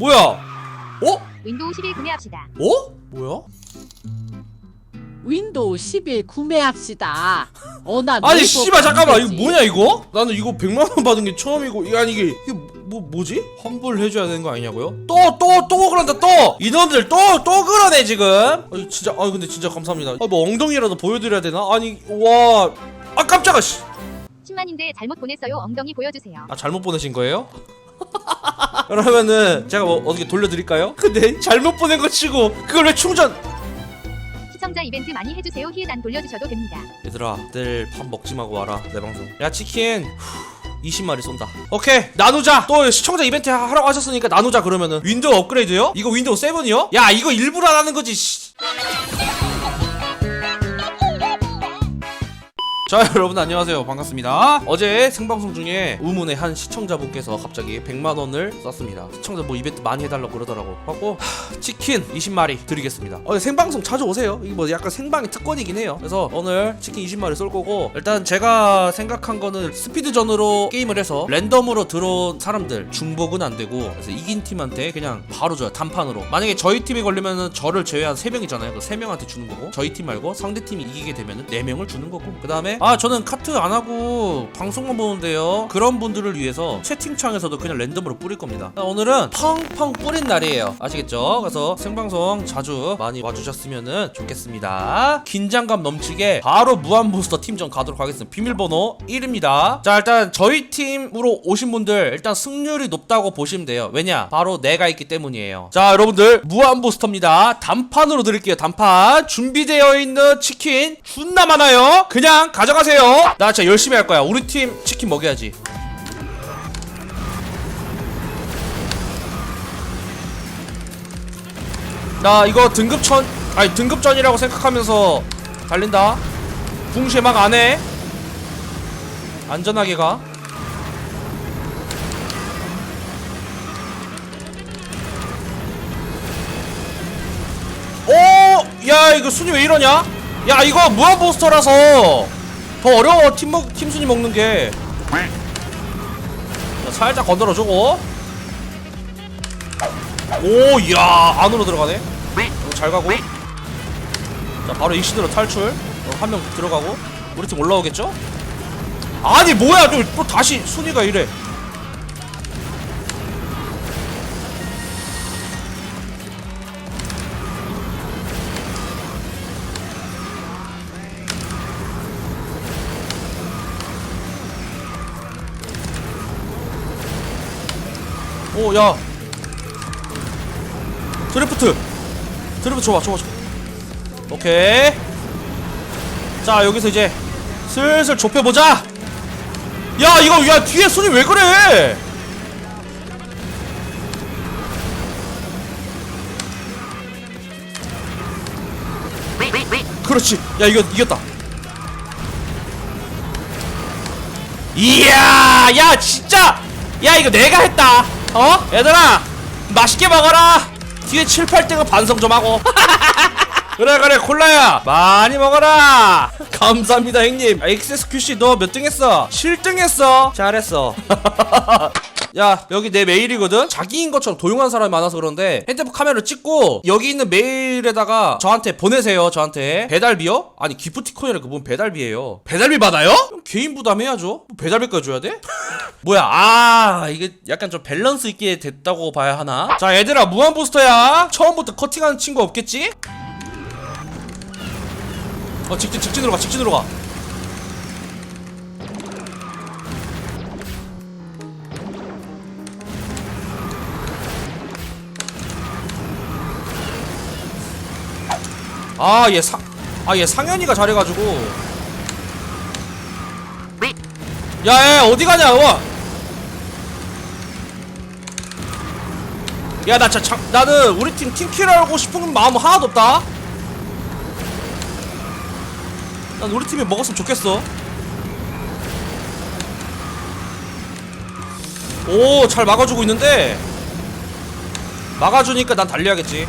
뭐야? 어? 윈도우 11 구매합시다. 어? 뭐야? 윈도우 11 구매합시다. 어나 아니 씨발 잠깐만 이거 뭐냐 이거? 나는 이거 100만 원 받은 게 처음이고 아니 이게 이게 뭐 뭐지? 환불 해줘야 되는 거 아니냐고요? 또 또 또 그런다 또 인원들 또 또 그러네 지금. 아니 진짜 아 근데 진짜 감사합니다. 아뭐 엉덩이라도 보여드려야 되나? 아니 와. 아 깜짝아 씨. 10만인데 잘못 보냈어요. 엉덩이 보여주세요. 아 잘못 보내신 거예요? 그러면은 제가 뭐 어떻게 돌려드릴까요? 근데 잘못 보낸 거 치고 그걸 왜 충전? 시청자 이벤트 많이 해주세요. 안 돌려주셔도 됩니다. 얘들아 내일 밥 먹지 마고 와라 내 방송 야 치킨 후, 20마리 쏜다 오케이 나누자 또 시청자 이벤트 하- 하라고 하셨으니까 나누자 그러면은 윈도우 업그레이드요? 이거 윈도우 7이요? 야 이거 일부러 안 하는 거지 씨. 자 여러분 안녕하세요. 반갑습니다. 어제 생방송 중에 우문의 한 시청자분께서 갑자기 100만원을 썼습니다. 시청자 뭐 이벤트 많이 해달라고 그러더라고. 하고 하, 치킨 20마리 드리겠습니다. 어, 생방송 자주 오세요. 이게 뭐 약간 생방의 특권이긴 해요. 그래서 오늘 치킨 20마리 쏠 거고 일단 제가 생각한 거는 스피드전으로 게임을 해서 랜덤으로 들어온 사람들 중복은 안 되고 그래서 이긴 팀한테 그냥 바로 줘요. 단판으로. 만약에 저희 팀이 걸리면은 저를 제외한 3명이잖아요. 그 3명한테 주는 거고 저희 팀 말고 상대 팀이 이기게 되면은 4명을 주는 거고 그 다음에 아 저는 카트 안 하고 방송만 보는데요. 그런 분들을 위해서 채팅창에서도 그냥 랜덤으로 뿌릴 겁니다. 자, 오늘은 펑펑 뿌린 날이에요. 아시겠죠? 그래서 생방송 자주 많이 와주셨으면 좋겠습니다. 긴장감 넘치게 바로 무한부스터 팀전 가도록 하겠습니다. 비밀번호 1입니다. 자 일단 저희 팀으로 오신 분들 일단 승률이 높다고 보시면 돼요. 왜냐? 바로 내가 있기 때문이에요. 자 여러분들 무한부스터입니다. 단판으로 드릴게요. 단판. 준비되어 있는 치킨 존나 많아요. 그냥 가 져가세요. 나 진짜 열심히 할 거야. 우리 팀 치킨 먹여야지. 나 이거 등급천 아니 등급전이라고 생각하면서 달린다. 붕쉐 막 안해. 안전하게 가. 오! 야 이거 순위 왜 이러냐? 야 이거 무한보스터라서 더 어려워 팀, 먹, 팀 순위 먹는 게 자, 살짝 건드려주고 오, 야 안으로 들어가네. 어, 잘 가고. 자, 바로 익시드로 탈출. 어, 한명 들어가고. 우리 팀 올라오겠죠? 아니 뭐야, 또, 또 다시 순위가 이래. 오, 야. 드래프트. 드래프트 좋아 좋아 좋아 오케이. 자 여기서 이제 슬슬 좁혀보자. 야 이거 야 뒤에 손이 왜 그래? 그렇지. 야 이거 이겼다. 이야 야 진짜. 야 이거 내가 했다 어? 얘들아 맛있게 먹어라. 뒤에 7, 8등은 반성 좀 하고. 그래 그래 콜라야. 많이 먹어라. 감사합니다 형님. 아, XSQC 너 몇 등 했어? 7등 했어. 잘했어 야 여기 내 메일이거든 자기인 것처럼 도용한 사람이 많아서 그런데 핸드폰 카메라를 찍고 여기 있는 메일에다가 저한테 보내세요 저한테 배달비요? 아니 기프티콘이라 그분 배달비예요 배달비 받아요? 개인 부담해야죠 뭐 배달비까지 줘야 돼? 뭐야 아 이게 약간 좀 밸런스 있게 됐다고 봐야 하나 자 얘들아 무한부스터야 처음부터 커팅하는 친구 없겠지? 어 직진 직진으로 가 직진으로 가 아, 얘 상, 아, 얘 상현이가 잘해가지고. 야, 야, 어디 가냐, 와. 야, 나 자, 자, 나는 우리 팀 팀킬하고 싶은 마음 하나도 없다. 난 우리 팀이 먹었으면 좋겠어. 오, 잘 막아주고 있는데. 막아주니까 난 달려야겠지.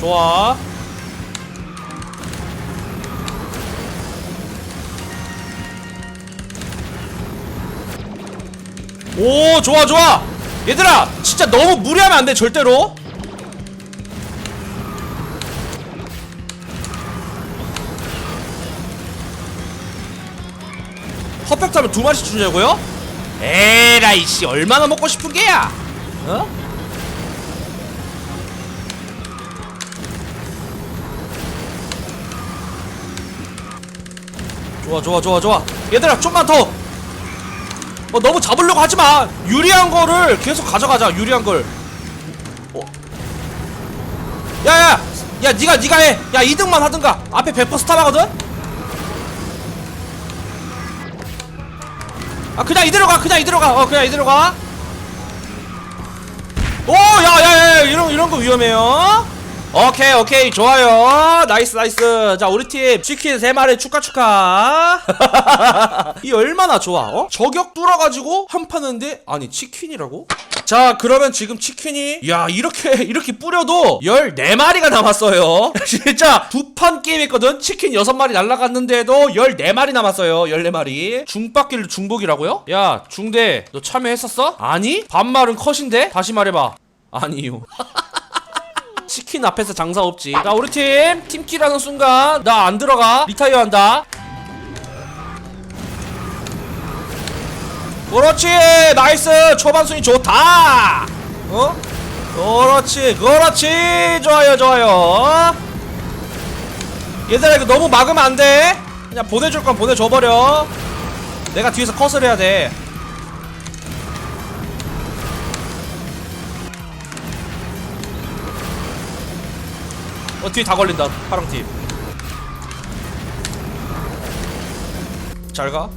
좋아. 오 좋아 좋아 얘들아 진짜 너무 무리하면 안 돼 절대로 퍼펙트 하면 두 마리씩 주냐고요? 에라이 씨 얼마나 먹고 싶은 게야 어? 좋아 좋아 좋아 좋아 얘들아 좀만 더 어, 너무 잡으려고 하지 마. 유리한 거를 계속 가져가자. 유리한 걸. 어. 야, 야, 야, 니가 니가 해. 야, 2등만 하든가. 앞에 100% 스탑하거든. 아, 그냥 이대로 가. 그냥 이대로 가. 어, 그냥 이대로 가. 오, 야, 야, 야, 야, 이런 이런 거 위험해요. 오케이, 오케이, 좋아요. 나이스, 나이스. 자, 우리 팀 치킨 3마리 축하, 축하. 이 얼마나 좋아, 어? 저격 뚫어가지고 한 파는데, 아니, 치킨이라고? 자, 그러면 지금 치킨이, 야, 이렇게, 이렇게 뿌려도 14마리가 남았어요. 진짜 두 판 게임 했거든? 치킨 6마리 날라갔는데도 14마리 남았어요. 14마리. 중박길 중복이라고요? 야, 중대, 너 참여했었어? 아니? 반말은 컷인데? 다시 말해봐. 아니요. 치킨 앞에서 장사 없지. 자, 우리 팀 팀킬하는 순간 나 안 들어가. 리타이어 한다. 그렇지. 나이스. 초반 순위 좋다. 어? 그렇지. 그렇지. 좋아요. 좋아요. 얘들아 이거 너무 막으면 안 돼. 그냥 보내줄 건 보내줘 버려. 내가 뒤에서 컷을 해야 돼. 어 뒤에 다 걸린다 파랑팀. 잘가.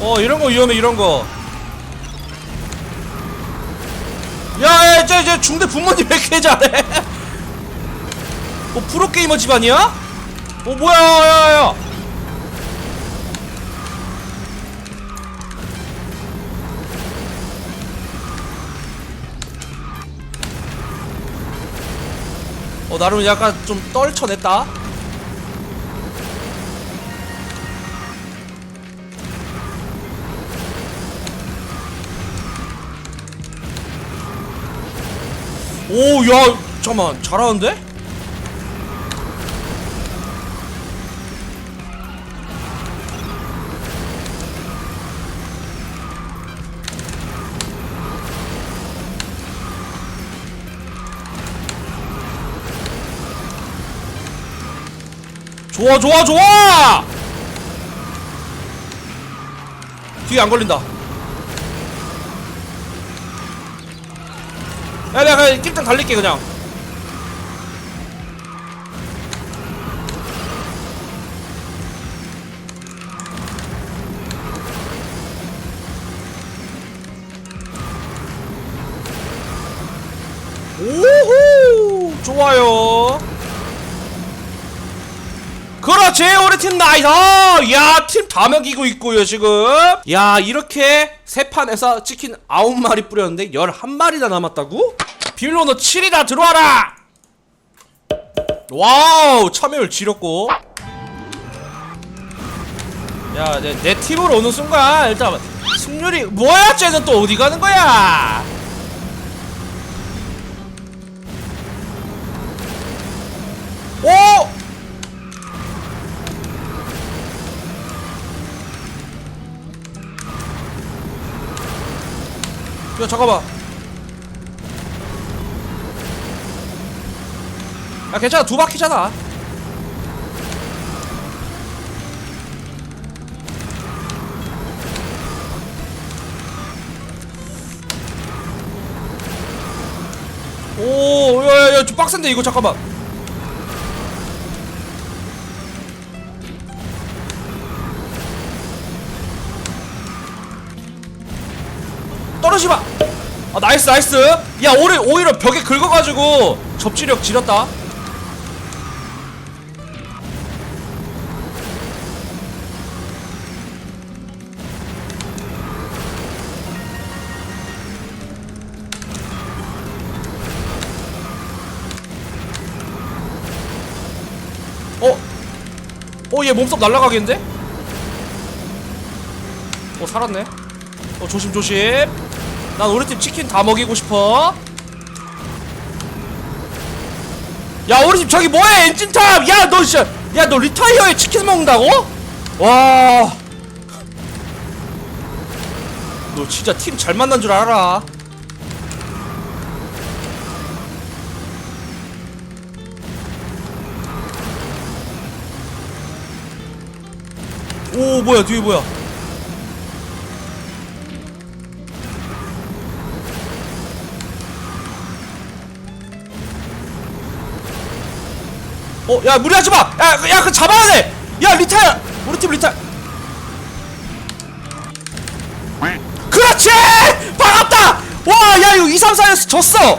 어 이런거 위험해 이런거. 야야 이제 이제 중대 부모님 왜 이렇게 잘해? 어 프로게이머 집안이야? 어 뭐야 야야야 어 나름 약간 좀 떨쳐냈다 오야 잠깐만 잘하는데? 좋아 좋아 좋아! 뒤에 안 걸린다. 야 내가 그냥 낄당 달릴게 그냥 그렇지 우리 팀 나이스. 야팀 다 먹이고 있고요 지금. 야 이렇게 세 판에서 치킨 9마리 뿌렸는데 11마리나 남았다고? 비밀번호 7이다 들어와라! 와우 참여율 지렸고. 야 내, 내 팀으로 오는 순간 일단 승률이 뭐야 쟤는 또 어디 가는 거야 야 잠깐만. 야 괜찮아. 두 바퀴잖아. 오 야야야 좀 빡센데 이거. 잠깐만. 떨어지마 아 나이스 나이스 야 오히려, 오히려 벽에 긁어가지고 접지력 지렸다 어? 어 얘 몸싸움 날라가겠는데? 어 살았네 어 조심 조심 난 우리 팀 치킨 다 먹이고 싶어 야 우리 집 저기 뭐해 엔진탑 야너 진짜 야너 리타이어에 치킨 먹는다고? 와. 너 진짜 팀 잘 만난 줄 알아. 오 뭐야 뒤에 뭐야? 어, 야, 무리하지 마! 야, 그- 야, 그 잡아야 돼! 야, 리타야! 우리 팀 리타. 그렇지! 반갑다! 와, 야, 이거 2, 3, 4에서 졌어!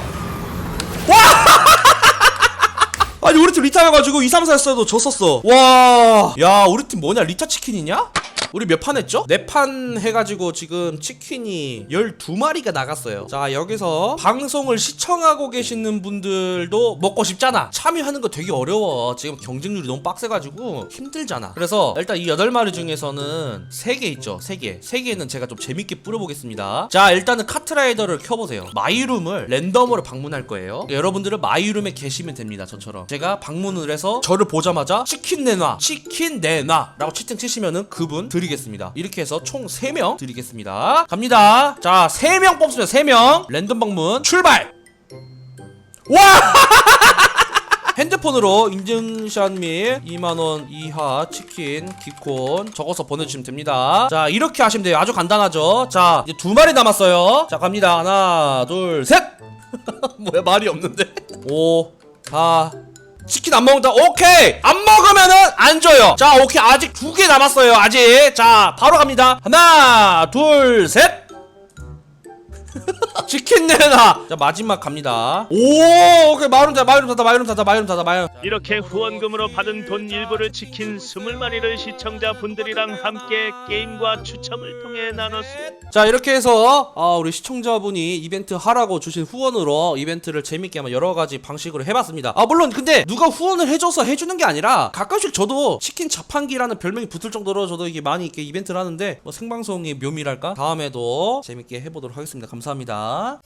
와! 아니, 우리 팀 리타여가지고 2, 3, 4에서도 졌었어. 와, 야, 우리 팀 뭐냐? 리타 치킨이냐? 우리 몇 판 했죠? 네 판 해가지고 지금 치킨이 12마리가 나갔어요. 자, 여기서 방송을 시청하고 계시는 분들도 먹고 싶잖아. 참여하는 거 되게 어려워. 지금 경쟁률이 너무 빡세가지고 힘들잖아. 그래서 일단 이 8마리 중에서는 3개 있죠. 3개. 3개는 제가 좀 재밌게 뿌려보겠습니다. 자, 일단은 카트라이더를 켜보세요. 마이룸을 랜덤으로 방문할 거예요. 여러분들은 마이룸에 계시면 됩니다. 저처럼. 제가 방문을 해서 저를 보자마자 치킨 내놔, 치킨 내놔 라고 채팅 치시면은 그분 드리겠습니다. 이렇게 해서 총 3명 드리겠습니다. 갑니다. 자, 3명 뽑습니다. 3명. 랜덤 방문 출발! 와! 핸드폰으로 인증샷 및 2만원 이하 치킨 기콘 적어서 보내주시면 됩니다 자 이렇게 하시면 돼요 아주 간단하죠 자 이제 두 마리 남았어요 자 갑니다 하나 둘셋 뭐야 말이 없는데 5 4 치킨 안 먹는다. 오케이! 안 먹으면은 안 줘요. 자 오케이. 아직 두 개 남았어요 아직. 자 바로 갑니다. 하나 둘 셋 치킨 내놔 자 마지막 갑니다 오 오케이 마이룸 닫아 마이룸 닫아 마이룸 닫아 마이룸 닫아 마이룸 이렇게 후원금으로 받은 돈 일부를 지킨 20마리를 시청자분들이랑 함께 게임과 추첨을 통해 나눴습니다. 자 이렇게 해서 아, 우리 시청자분이 이벤트 하라고 주신 후원으로 이벤트를 재밌게 한번 여러 가지 방식으로 해봤습니다. 아 물론 근데 누가 후원을 해줘서 해주는 게 아니라 가끔씩 저도 치킨 자판기라는 별명이 붙을 정도로 저도 이게 많이 이렇게 이벤트를 하는데 뭐 생방송의 묘미랄까 다음에도 재밌게 해보도록 하겠습니다. 감사합니다.